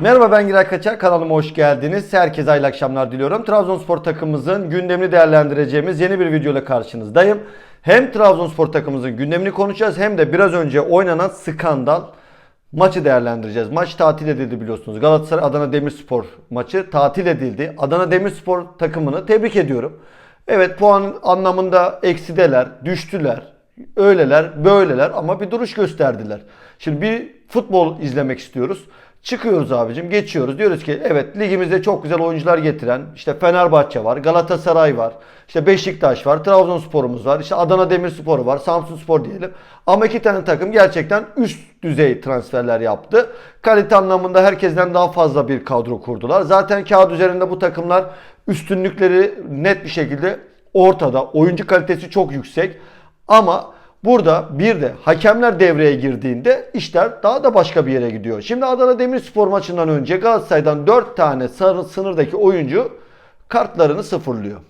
Merhaba ben Giray Kaçar kanalıma hoş geldiniz. Herkese hayırlı akşamlar diliyorum. Trabzonspor takımımızın gündemini değerlendireceğimiz yeni bir video ile karşınızdayım. Hem Trabzonspor takımımızın gündemini konuşacağız hem de biraz önce oynanan skandal maçı değerlendireceğiz. Maç tatil edildi biliyorsunuz. Galatasaray Adana Demirspor maçı tatil edildi. Adana Demirspor takımını tebrik ediyorum. Evet puan anlamında eksideler, düştüler. Öyleler, böyleler ama bir duruş gösterdiler. Şimdi bir futbol izlemek istiyoruz. Çıkıyoruz abicim, geçiyoruz. Diyoruz ki evet ligimizde çok güzel oyuncular getiren işte Fenerbahçe var, Galatasaray var, işte Beşiktaş var, Trabzonspor'umuz var, işte Adana Demirspor var, Samsunspor diyelim. Ama iki tane takım gerçekten üst düzey transferler yaptı. Kalite anlamında herkesten daha fazla bir kadro kurdular. Zaten kağıt üzerinde bu takımlar üstünlükleri net bir şekilde ortada. Oyuncu kalitesi çok yüksek. Ama burada bir de hakemler devreye girdiğinde işler daha da başka bir yere gidiyor. Şimdi Adana Demirspor maçından önce Galatasaray'dan 4 tane sınırdaki oyuncu kartlarını sıfırlıyor.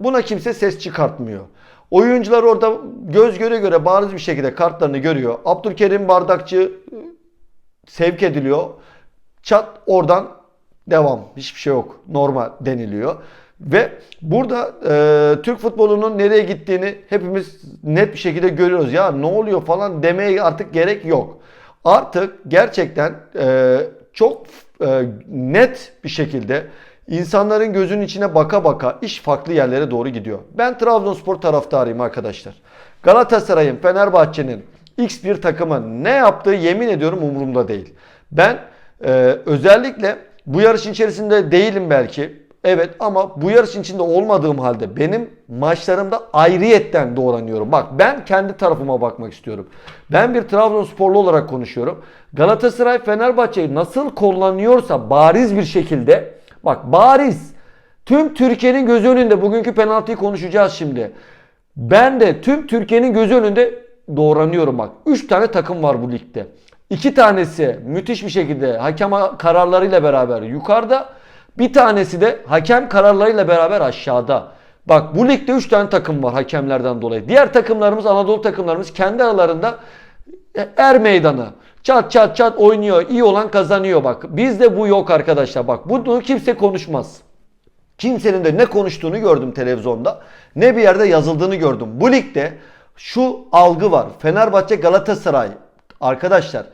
Buna kimse ses çıkartmıyor. Oyuncular orada göz göre göre bariz bir şekilde kartlarını görüyor. Abdülkerim Bardakçı sevk ediliyor. Çat oradan devam. Hiçbir şey yok. Normal deniliyor. Ve burada e, Türk futbolunun nereye gittiğini hepimiz net bir şekilde görüyoruz. Ya ne oluyor falan demeye artık gerek yok. Artık gerçekten e, çok e, net bir şekilde insanların gözünün içine baka baka iş farklı yerlere doğru gidiyor. Ben Trabzonspor taraftarıyım arkadaşlar. Galatasaray'ın, Fenerbahçe'nin X bir takımın ne yaptığı yemin ediyorum umurumda değil. Ben e, özellikle bu yarışın içerisinde değilim belki. Evet ama bu yarışın içinde olmadığım halde benim maçlarımda ayrıyetten doğranıyorum. Bak ben kendi tarafıma bakmak istiyorum. Ben bir Trabzonsporlu olarak konuşuyorum. Galatasaray Fenerbahçe'yi nasıl kullanıyorsa bariz bir şekilde bak bariz tüm Türkiye'nin gözü önünde bugünkü penaltıyı konuşacağız şimdi. Ben de tüm Türkiye'nin gözü önünde doğranıyorum bak. 3 tane takım var bu ligde. 2 tanesi müthiş bir şekilde hakem kararlarıyla beraber yukarıda. Bir tanesi de hakem kararlarıyla beraber aşağıda. Bak bu ligde 3 tane takım var hakemlerden dolayı. Diğer takımlarımız Anadolu takımlarımız kendi aralarında er meydanı. Çat çat çat oynuyor. İyi olan kazanıyor bak. Bizde bu yok arkadaşlar. Bak bunu kimse konuşmaz. Kimsenin de ne konuştuğunu gördüm televizyonda. Ne bir yerde yazıldığını gördüm. Bu ligde şu algı var. Fenerbahçe Galatasaray. Arkadaşlar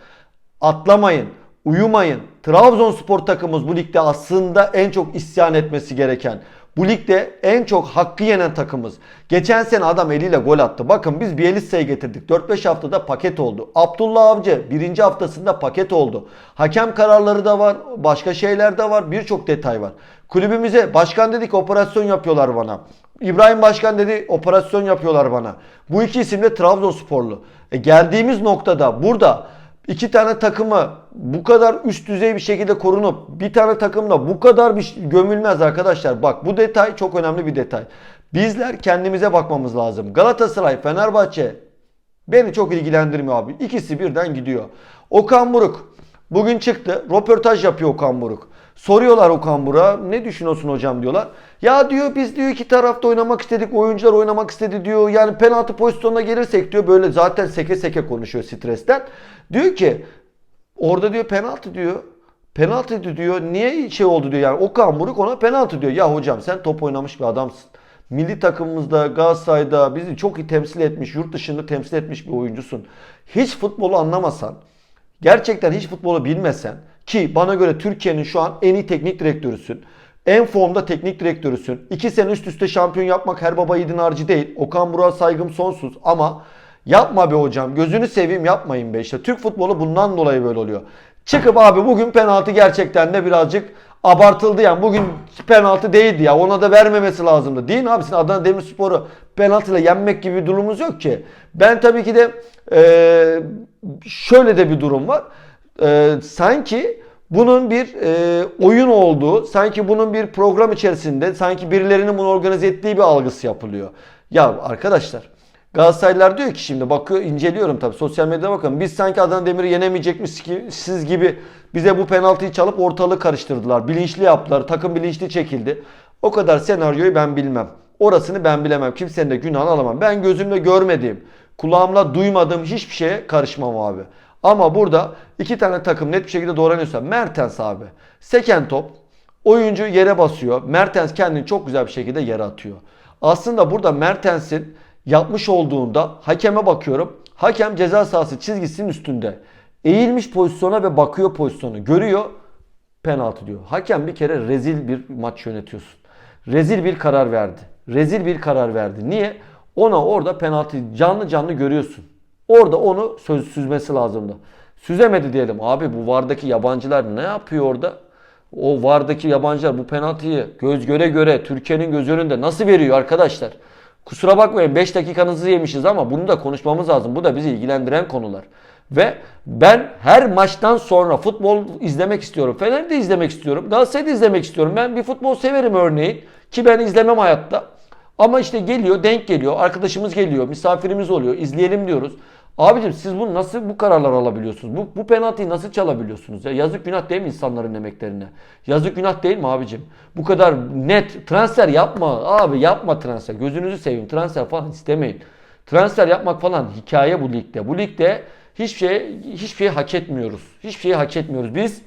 atlamayın. Uyumayın. Trabzonspor takımımız bu ligde aslında en çok isyan etmesi gereken. Bu ligde en çok hakkı yenen takımız. Geçen sene adam eliyle gol attı. Bakın biz Bielitsa'yı getirdik. 4-5 haftada paket oldu. Abdullah Avcı birinci haftasında paket oldu. Hakem kararları da var. Başka şeyler de var. Birçok detay var. Kulübümüze başkan dedik operasyon yapıyorlar bana. İbrahim Başkan dedi operasyon yapıyorlar bana. Bu iki isim de Trabzonsporlu. E geldiğimiz noktada burada iki tane takımı bu kadar üst düzey bir şekilde korunup bir tane takımla bu kadar bir gömülmez arkadaşlar. Bak bu detay çok önemli bir detay. Bizler kendimize bakmamız lazım. Galatasaray, Fenerbahçe beni çok ilgilendirmiyor abi. İkisi birden gidiyor. Okan Buruk bugün çıktı. Röportaj yapıyor Okan Buruk. Soruyorlar Okan Buruk'a ne düşünüyorsun hocam diyorlar. Ya diyor biz diyor iki tarafta oynamak istedik. Oyuncular oynamak istedi diyor. Yani penaltı pozisyonuna gelirsek diyor böyle zaten seke seke konuşuyor stresten. Diyor ki orada diyor penaltı diyor. Penaltı diyor. Niye şey oldu diyor. Yani Okan Buruk ona penaltı diyor. Ya hocam sen top oynamış bir adamsın. Milli takımımızda Galatasaray'da bizi çok iyi temsil etmiş, yurt dışında temsil etmiş bir oyuncusun. Hiç futbolu anlamasan, gerçekten hiç futbolu bilmesen ki bana göre Türkiye'nin şu an en iyi teknik direktörüsün. En formda teknik direktörüsün. İki sene üst üste şampiyon yapmak her baba yiğidin harcı değil. Okan Buruk'a saygım sonsuz ama yapma be hocam. Gözünü seveyim yapmayın be. İşte Türk futbolu bundan dolayı böyle oluyor. Çıkıp abi bugün penaltı gerçekten de birazcık abartıldı yani. Bugün penaltı değildi ya. Ona da vermemesi lazımdı. Değil mi abi? Sizin Adana Demirspor'u penaltıyla yenmek gibi bir durumumuz yok ki. Ben tabii ki de eee, şöyle de bir durum var. Eee, sanki bunun bir e, oyun olduğu, sanki bunun bir program içerisinde, sanki birilerinin bunu organize ettiği bir algısı yapılıyor. Ya arkadaşlar Galatasaraylılar diyor ki şimdi bakıyor inceliyorum tabii sosyal medyada bakın biz sanki Adana Demir'i yenemeyecekmiş ki siz gibi bize bu penaltıyı çalıp ortalığı karıştırdılar. Bilinçli yaptılar. Takım bilinçli çekildi. O kadar senaryoyu ben bilmem. Orasını ben bilemem. Kimsenin de günahını alamam. Ben gözümle görmediğim, kulağımla duymadığım hiçbir şeye karışmam abi. Ama burada iki tane takım net bir şekilde doğranıyorsa Mertens abi. Seken top. Oyuncu yere basıyor. Mertens kendini çok güzel bir şekilde yere atıyor. Aslında burada Mertens'in yapmış olduğunda hakeme bakıyorum. Hakem ceza sahası çizgisinin üstünde. Eğilmiş pozisyona ve bakıyor pozisyonu. Görüyor penaltı diyor. Hakem bir kere rezil bir maç yönetiyorsun. Rezil bir karar verdi. Rezil bir karar verdi. Niye? Ona orada penaltı canlı canlı görüyorsun. Orada onu söz süzmesi lazımdı. Süzemedi diyelim. Abi bu VAR'daki yabancılar ne yapıyor orada? O VAR'daki yabancılar bu penaltıyı göz göre göre Türkiye'nin göz önünde nasıl veriyor arkadaşlar? Kusura bakmayın 5 dakikanızı yemişiz ama bunu da konuşmamız lazım. Bu da bizi ilgilendiren konular. Ve ben her maçtan sonra futbol izlemek istiyorum. Fener'i de izlemek istiyorum. Galatasaray'ı da izlemek istiyorum. Ben bir futbol severim örneğin. Ki ben izlemem hayatta. Ama işte geliyor, denk geliyor. Arkadaşımız geliyor, misafirimiz oluyor. izleyelim diyoruz. Abicim siz bunu nasıl bu kararlar alabiliyorsunuz? Bu, bu penaltıyı nasıl çalabiliyorsunuz? Ya yazık günah değil mi insanların emeklerine? Yazık günah değil mi abicim? Bu kadar net transfer yapma abi yapma transfer. Gözünüzü seveyim transfer falan istemeyin. Transfer yapmak falan hikaye bu ligde. Bu ligde hiçbir şey hiçbir şey hak etmiyoruz. Hiçbir şeyi hak etmiyoruz. Biz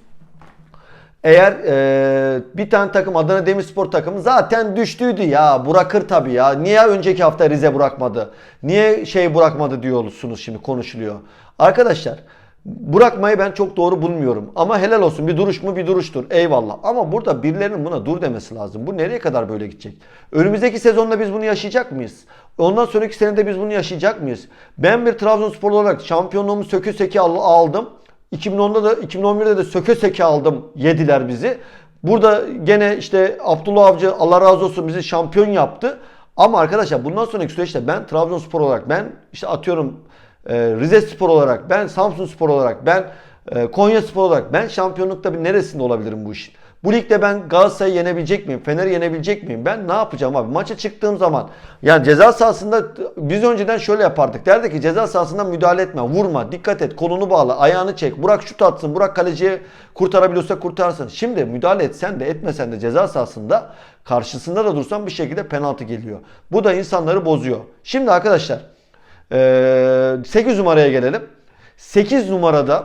eğer e, bir tane takım Adana Demirspor takımı zaten düştüydü ya. Bırakır tabii ya. Niye önceki hafta Rize bırakmadı? Niye şey bırakmadı diyorsunuz şimdi konuşuluyor. Arkadaşlar bırakmayı ben çok doğru bulmuyorum. Ama helal olsun bir duruş mu bir duruştur. Eyvallah. Ama burada birilerinin buna dur demesi lazım. Bu nereye kadar böyle gidecek? Önümüzdeki sezonda biz bunu yaşayacak mıyız? Ondan sonraki senede biz bunu yaşayacak mıyız? Ben bir Trabzonspor olarak şampiyonluğumu sökü al- aldım. 2010'da da 2011'de de söke söke aldım. Yediler bizi. Burada gene işte Abdullah Avcı Allah razı olsun bizi şampiyon yaptı. Ama arkadaşlar bundan sonraki süreçte ben Trabzonspor olarak ben işte atıyorum e, Rize Spor olarak ben Samsun Spor olarak ben e, Konya Spor olarak ben şampiyonlukta bir neresinde olabilirim bu işin? Bu ligde ben Galatasaray'ı yenebilecek miyim? Fener'i yenebilecek miyim? Ben ne yapacağım abi? Maça çıktığım zaman yani ceza sahasında biz önceden şöyle yapardık. Derdik ki ceza sahasında müdahale etme, vurma, dikkat et, kolunu bağla, ayağını çek. Burak şut atsın, Burak kaleciye kurtarabiliyorsa kurtarsın. Şimdi müdahale etsen de etmesen de ceza sahasında karşısında da dursan bir şekilde penaltı geliyor. Bu da insanları bozuyor. Şimdi arkadaşlar ee, 8 numaraya gelelim. 8 numarada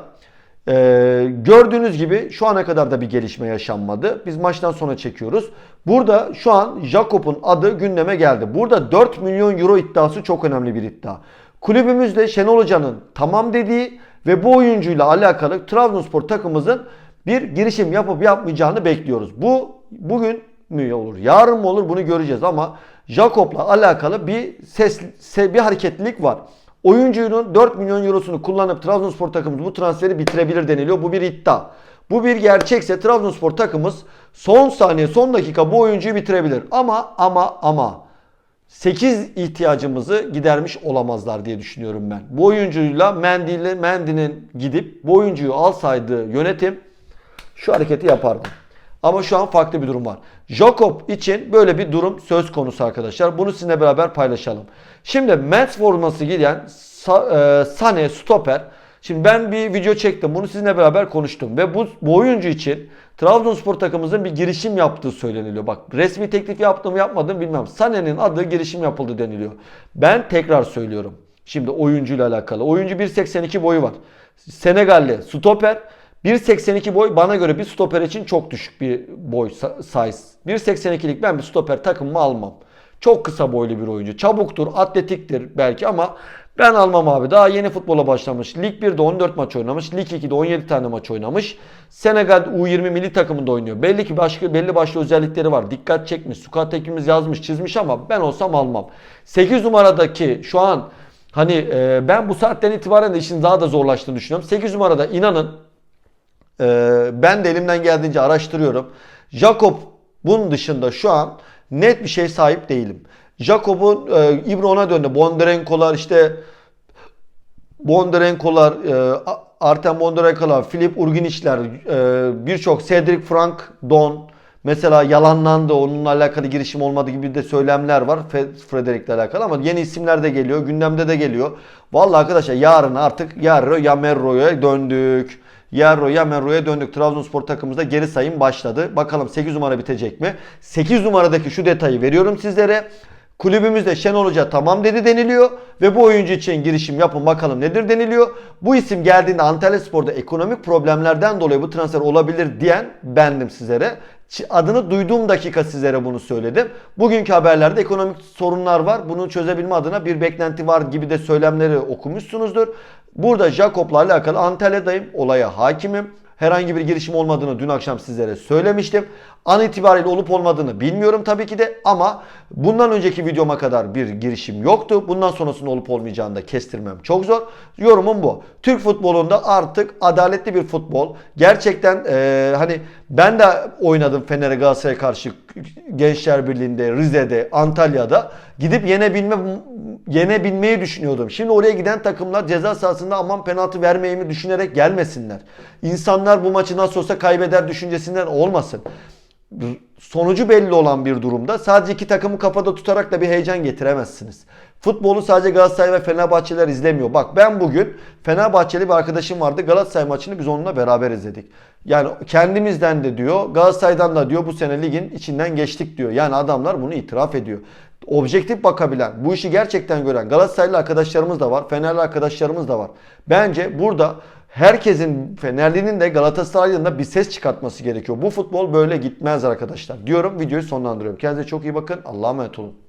ee, gördüğünüz gibi şu ana kadar da bir gelişme yaşanmadı. Biz maçtan sonra çekiyoruz. Burada şu an Jakob'un adı gündeme geldi. Burada 4 milyon euro iddiası çok önemli bir iddia. Kulübümüzle Şenol Hoca'nın tamam dediği ve bu oyuncuyla alakalı Trabzonspor takımımızın bir girişim yapıp yapmayacağını bekliyoruz. Bu bugün mü olur, yarın mı olur bunu göreceğiz ama Jakob'la alakalı bir ses, se- bir hareketlilik var. Oyuncunun 4 milyon eurosunu kullanıp Trabzonspor takımımız bu transferi bitirebilir deniliyor. Bu bir iddia. Bu bir gerçekse Trabzonspor takımımız son saniye son dakika bu oyuncuyu bitirebilir. Ama ama ama 8 ihtiyacımızı gidermiş olamazlar diye düşünüyorum ben. Bu oyuncuyla Mendy'nin gidip bu oyuncuyu alsaydı yönetim şu hareketi yapardı. Ama şu an farklı bir durum var. Jakob için böyle bir durum söz konusu arkadaşlar. Bunu sizinle beraber paylaşalım. Şimdi Mets forması giyen e, Sane stoper. Şimdi ben bir video çektim. Bunu sizinle beraber konuştum. Ve bu, bu oyuncu için Trabzonspor takımımızın bir girişim yaptığı söyleniliyor. Bak resmi teklif yaptım yapmadım bilmem. Sane'nin adı girişim yapıldı deniliyor. Ben tekrar söylüyorum. Şimdi oyuncuyla alakalı. Oyuncu 1.82 boyu var. Senegalli stoper. 1.82 boy bana göre bir stoper için çok düşük bir boy size. 1.82'lik ben bir stoper takımımı almam. Çok kısa boylu bir oyuncu. Çabuktur, atletiktir belki ama ben almam abi. Daha yeni futbola başlamış. Lig 1'de 14 maç oynamış. Lig 2'de 17 tane maç oynamış. Senegal U20 milli takımında oynuyor. Belli ki başka belli başlı özellikleri var. Dikkat çekmiş. Squad ekibimiz yazmış, çizmiş ama ben olsam almam. 8 numaradaki şu an hani e, ben bu saatten itibaren de işin daha da zorlaştığını düşünüyorum. 8 numarada inanın ben de elimden geldiğince araştırıyorum. Jakob bunun dışında şu an net bir şey sahip değilim. Jakob'un e, İbra ona döndü. Bondarenko'lar işte Bondarenko'lar, e, Artem Bondarenko'lar, Filip Urginiçler, e, birçok Cedric Frank Don mesela yalanlandı. Onunla alakalı girişim olmadı gibi de söylemler var Frederic'le alakalı ama yeni isimler de geliyor. Gündemde de geliyor. Vallahi arkadaşlar yarın artık Yarro Yamerro'ya döndük. Yarro Yamerro'ya döndük. Trabzonspor takımımızda geri sayım başladı. Bakalım 8 numara bitecek mi? 8 numaradaki şu detayı veriyorum sizlere. Kulübümüzde Şenol Hoca tamam dedi deniliyor ve bu oyuncu için girişim yapın bakalım nedir deniliyor. Bu isim geldiğinde Antalya Spor'da ekonomik problemlerden dolayı bu transfer olabilir diyen bendim sizlere. Adını duyduğum dakika sizlere bunu söyledim. Bugünkü haberlerde ekonomik sorunlar var. Bunu çözebilme adına bir beklenti var gibi de söylemleri okumuşsunuzdur. Burada Jakob'la alakalı Antalya'dayım. Olaya hakimim. Herhangi bir girişim olmadığını dün akşam sizlere söylemiştim. An itibariyle olup olmadığını bilmiyorum tabii ki de ama bundan önceki videoma kadar bir girişim yoktu. Bundan sonrasında olup olmayacağını da kestirmem çok zor. Yorumum bu. Türk futbolunda artık adaletli bir futbol. Gerçekten eee, hani ben de oynadım Fener'e Galatasaray'a karşı Gençler Birliği'nde, Rize'de, Antalya'da gidip yenebilme yenebilmeyi düşünüyordum. Şimdi oraya giden takımlar ceza sahasında aman penaltı vermeyimi düşünerek gelmesinler. İnsanlar bu maçı nasıl olsa kaybeder düşüncesinden olmasın. Sonucu belli olan bir durumda sadece iki takımı kafada tutarak da bir heyecan getiremezsiniz. Futbolu sadece Galatasaray ve Fenerbahçeler izlemiyor. Bak ben bugün Fenerbahçeli bir arkadaşım vardı. Galatasaray maçını biz onunla beraber izledik. Yani kendimizden de diyor, Galatasaray'dan da diyor bu sene ligin içinden geçtik diyor. Yani adamlar bunu itiraf ediyor. Objektif bakabilen, bu işi gerçekten gören Galatasaraylı arkadaşlarımız da var, Fenerli arkadaşlarımız da var. Bence burada herkesin Fenerli'nin de Galatasaray'ın da bir ses çıkartması gerekiyor. Bu futbol böyle gitmez arkadaşlar. Diyorum videoyu sonlandırıyorum. Kendinize çok iyi bakın. Allah'a emanet olun.